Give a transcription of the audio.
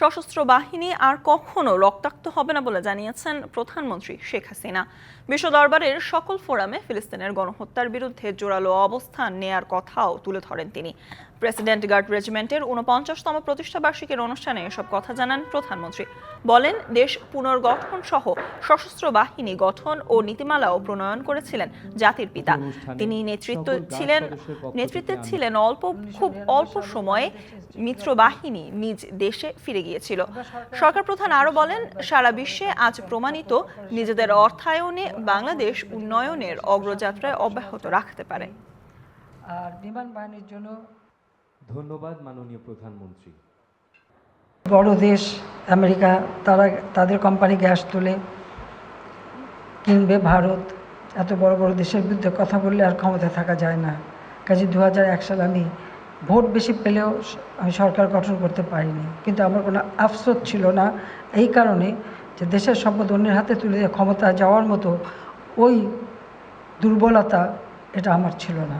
সশস্ত্র বাহিনী আর কখনো রক্তাক্ত হবে না বলে জানিয়েছেন প্রধানমন্ত্রী শেখ হাসিনা। বিশ্ব দরবারের সকল ফোরামে ফিলিস্তিনের গণহত্যার বিরুদ্ধে জোরালো অবস্থান নেয়ার কথাও তুলে ধরেন তিনি। প্রেসিডেন্ট গার্ড রেজিমেন্টের উনপঞ্চাশতম প্রতিষ্ঠাবার্ষিকীর অনুষ্ঠানে এসব কথা জানান প্রধানমন্ত্রী। বলেন দেশ পুনর্গঠন সহ সশস্ত্র বাহিনী গঠন ও নীতিমালাও প্রণয়ন করেছিলেন জাতির পিতা। তিনি নেতৃত্ব ছিলেন নেতৃত্বে ছিলেন অল্প খুব অল্প সময়ে মিত্র বাহিনী নিজ দেশে ফিরে গিয়েছিল। সরকার প্রধান আরও বলেন সারা বিশ্বে আজ প্রমাণিত নিজেদের অর্থায়নে বাংলাদেশ উন্নয়নের অগ্রযাত্রায় অব্যাহত রাখতে পারে। আর বিমান বাহিনীর জন্য ধন্যবাদ মাননীয় প্রধানমন্ত্রী। বড় দেশ আমেরিকা তারা তাদের কোম্পানি গ্যাস তুলে কিনবে। ভারত এত বড় বড় দেশের বিরুদ্ধে কথা বললে আর ক্ষমতা থাকা যায় না। কাজে দু হাজার এক সালে আমি ভোট বেশি পেলেও আমি সরকার গঠন করতে পারিনি। কিন্তু আমার কোনো আফসোস ছিল না এই কারণে যে দেশের সম্পদ অন্যের হাতে তুলে দিয়ে ক্ষমতা যাওয়ার মতো ওই দুর্বলতা এটা আমার ছিল না।